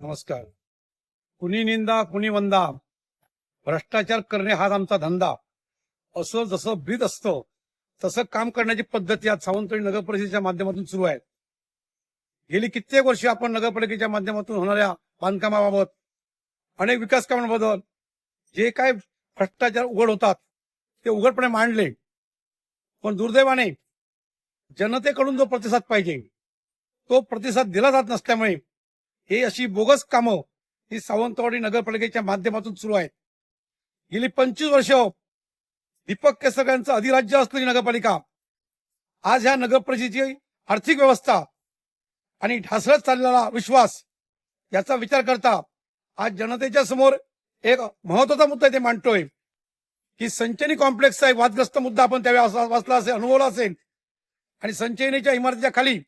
नमस्कार. कुणी निंदा कुणी वंदा. भ्रष्टाचार करणे हाच आमचा धंदा. असं जसं भीत असतं तसं काम करण्याची पद्धती आज सावंतवाडी नगर परिषदेच्या माध्यमातून सुरू आहे गेली कित्येक वर्षी आपण नगरपालिकेच्या माध्यमातून होणाऱ्या बांधकामाबाबत अनेक विकास कामांबद्दल जे काय भ्रष्टाचार उघड होतात ते उघडपणे मांडले. पण दुर्दैवाने जनतेकडून जो प्रतिसाद पाहिजे तो प्रतिसाद दिला जात नसल्यामुळे हे अशी बोगस कामं ही सावंतवाडी नगरपालिकेच्या माध्यमातून सुरू आहेत. गेली पंचवीस वर्ष दीपक केसरकरांचं अधिराज्य असलेली नगरपालिका आज ह्या नगरपरिषदेची आर्थिक व्यवस्था आणि ढासळत चाललेला विश्वास याचा विचार करता आज जनतेच्या समोर एक महत्त्वाचा मुद्दा ते मांडतोय की संचयनी कॉम्प्लेक्सचा एक वादग्रस्त मुद्दा आपण त्यावेळी वाचला असेल अनुभवला असेल. आणि संचयनीच्या इमारतीच्या खाली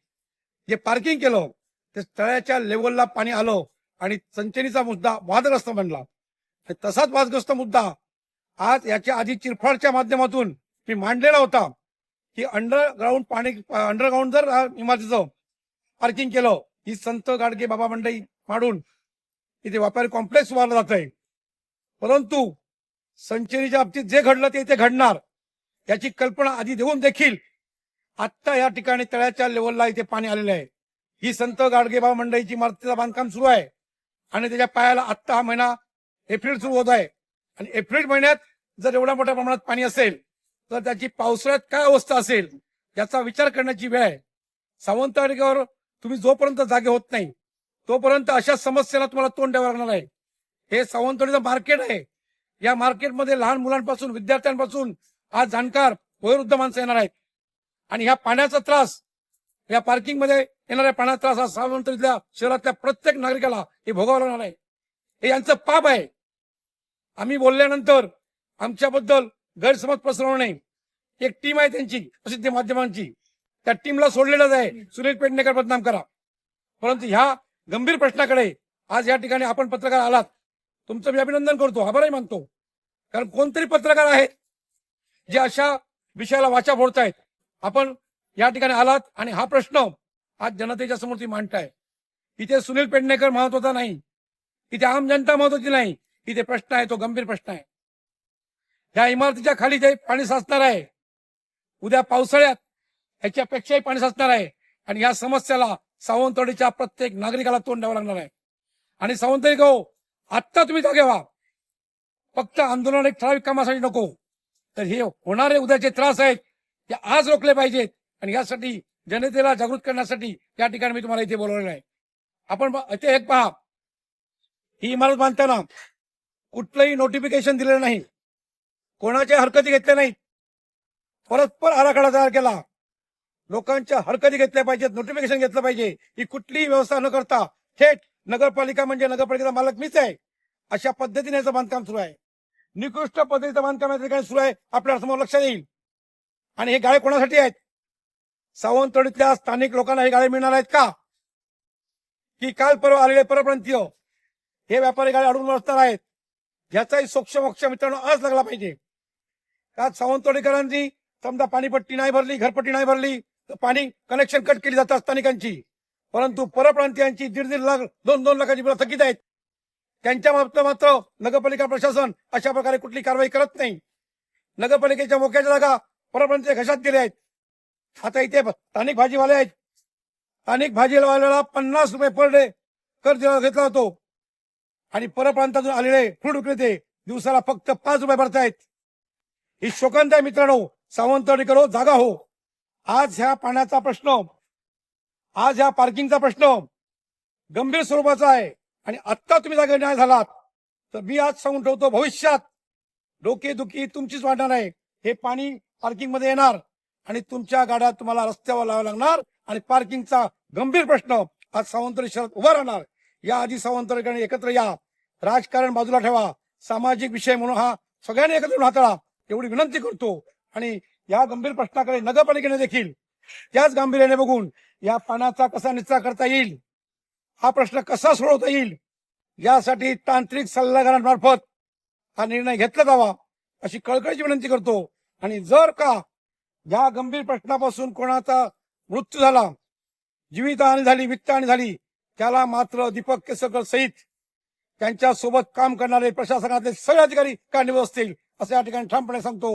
जे पार्किंग केलं ते तळ्याच्या लेवलला पाणी आलं आणि संचनीचा मुद्दा वादग्रस्त बनला. तसाच वादग्रस्त मुद्दा आज याच्या आधी चिरफाडच्या माध्यमातून मी मांडलेला होता की अंडरग्राऊंड पाणी अंडरग्राऊंड जर इमारतीचं पार्किंग केलं ही संत गाडगे बाबा मंडई मांडून इथे व्यापारी कॉम्प्लेक्स उभारलं जात आहे परंतु संचनीच्या बाबतीत जे घडलं ते इथे घडणार याची कल्पना आधी देऊन देखील आत्ता या ठिकाणी तळ्याच्या लेवलला इथे पाणी आलेलं आहे. ही संत गाडगेबाबा मंडईची इमारतीचं बांधकाम सुरू आहे. आणि त्याच्या पायाला आत्ता हा महिना एप्रिल सुरू होत आहे. आणि एप्रिल महिन्यात जर एवढ्या मोठ्या प्रमाणात पाणी असेल तर त्याची पावसाळ्यात काय अवस्था असेल याचा विचार करण्याची वेळ आहे. सावंतवाडीवर तुम्ही जोपर्यंत जागे होत नाही तोपर्यंत अशा समस्येला तुम्हाला तोंड द्यावं लागणार आहे. हे सावंतवाडीचं मार्केट आहे. या मार्केटमध्ये लहान मुलांपासून विद्यार्थ्यांपासून आज जाणकार वयोवृद्ध माणसं येणार आहेत. आणि ह्या पाण्याचा त्रास या पार्किंगमध्ये येणाऱ्या पाण्याचा त्रास हा सावंतवाडीतल्या शहरातल्या प्रत्येक नागरिकाला हे भोगावं लागणार आहे. हे यांचं पाप आहे. आम्ही बोलल्यानंतर आमच्याबद्दल गैरसमज पसरवू नये एक टीम आहे त्यांची प्रसिद्धी माध्यमांची. त्या टीमला सोडलेलंच आहे. सुनील पेडणेकर बदनाम करा. परंतु ह्या गंभीर प्रश्नाकडे आज या ठिकाणी आपण पत्रकार आलात. तुमचं मी अभिनंदन करतो. आभारही मानतो. कारण कोणतरी पत्रकार आहेत जे अशा विषयाला वाचा फोडतायत. आपण या ठिकाणी आलात आणि हा प्रश्न आज जनतेच्या समोर ती मांडताय. इथे सुनील पेडणेकर महत्त्वाचा नाही. इथे आम जनता महत्वाची नाही. इथे प्रश्न आहे तो गंभीर प्रश्न आहे. या इमारतीच्या खाली जे पाणी साचणार आहे उद्या पावसाळ्यात याच्यापेक्षाही पाणी साचणार आहे आणि या समस्याला सावंतवाडीच्या प्रत्येक नागरिकाला तोंड द्यावं लागणार आहे. आणि सावंतवाडी गो आत्ता तुम्ही जागे व्हा फक्त आंदोलन एक ठराविक कामासाठी नको. तर हे होणारे उद्याचे त्रास आहेत ते आज रोखले पाहिजेत. आणि यासाठी जनतेला जागृत करण्यासाठी या ठिकाणी मी तुम्हाला इथे बोलवलेलं आहे. आपण इथे एक पहा. ही इमारत बांधताना कुठलंही नोटिफिकेशन दिलेलं नाही. कोणाच्या हरकती घेतल्या नाहीत. परस्पर आराखडा तयार केला. लोकांच्या हरकती घेतल्या पाहिजेत नोटिफिकेशन घेतलं पाहिजे. ही कुठलीही व्यवस्था न करता थेट नगरपालिका म्हणजे नगरपालिकेचा मालक मीच आहे. अशा पद्धतीने याचं बांधकाम सुरू आहे. निकृष्ट पद्धतीचं बांधकाम या ठिकाणी सुरू आहे. आपल्यासमोर लक्षात येईल आणि हे गाळे कोणासाठी आहेत? सावंतवाडीतल्या स्थानिक लोकांना हे गाड्या मिळणार आहेत का? की काल परवा आलेले परप्रांतीय हे व्यापारी गाड्या अडवून असणार आहेत. याचाही सोक्ष मोक्ष मित्रांनो आज लागला पाहिजे. का सावंतवाडीकरांनी समजा पाणीपट्टी नाही भरली घरपट्टी नाही भरली तर पाणी कनेक्शन कट केली जातात स्थानिकांची. परंतु परप्रांतीयांची दीड दीड लाख दोन दोन लाखाची बिलं थकीत आहेत. त्यांच्या बाबतीत मात्र नगरपालिका प्रशासन अशा प्रकारे कुठली कारवाई करत नाही. नगरपालिकेच्या मोक्याच्या जागा परप्रांतीय घशात गेल्या आहेत. आता इथे स्थानिक भाजीवाले आहेत. स्थानिक भाजीवाल्याला पन्नास रुपये पर डे कर घेतला जातो. आणि परप्रांतातून आलेले फ्रूट विक्रेते दिवसाला फक्त पाच रुपये भरतायत. ही शोकांत आहे मित्रांनो. सावंतवाडी करो जागा हो. आज ह्या पाण्याचा प्रश्न. आज ह्या पार्किंगचा प्रश्न. गंभीर स्वरूपाचा आहे. आणि आत्ता तुम्ही जागा न्याय झालात. तर मी आज सांगून ठेवतो भविष्यात डोकेदुखी तुमचीच वाढणार आहे. हे पाणी पार्किंगमध्ये येणार. आणि तुमच्या गाड्या तुम्हाला रस्त्यावर लावाव्या लागणार आणि पार्किंगचा गंभीर प्रश्न आज सावंतवाडी शहरात उभा राहणार. या आधी सावंतवाडीकडे एकत्र या. राजकारण बाजूला ठेवा. सामाजिक विषय म्हणून हा सगळ्यांनी एकत्र हाताळा. एवढी विनंती करतो. आणि या गंभीर प्रश्नाकडे नगरपालिकेने देखील त्याच गांभीर्याने बघून या पाण्याचा कसा निचरा करता येईल? हा प्रश्न कसा सोडवता येईल? यासाठी तांत्रिक सल्लागारांमार्फत हा निर्णय घेतला जावा अशी कळकळीची विनंती करतो. आणि जर का या गंभीर प्रश्नापासून कोणाचा मृत्यू झाला जीवितहानी झाली वित्तहानी झाली त्याला मात्र दीपक केसरकर सहित त्यांच्यासोबत काम करणारे प्रशासनातले सगळे अधिकारी कारणीभूत असतील असं या ठिकाणी ठामपणे सांगतो.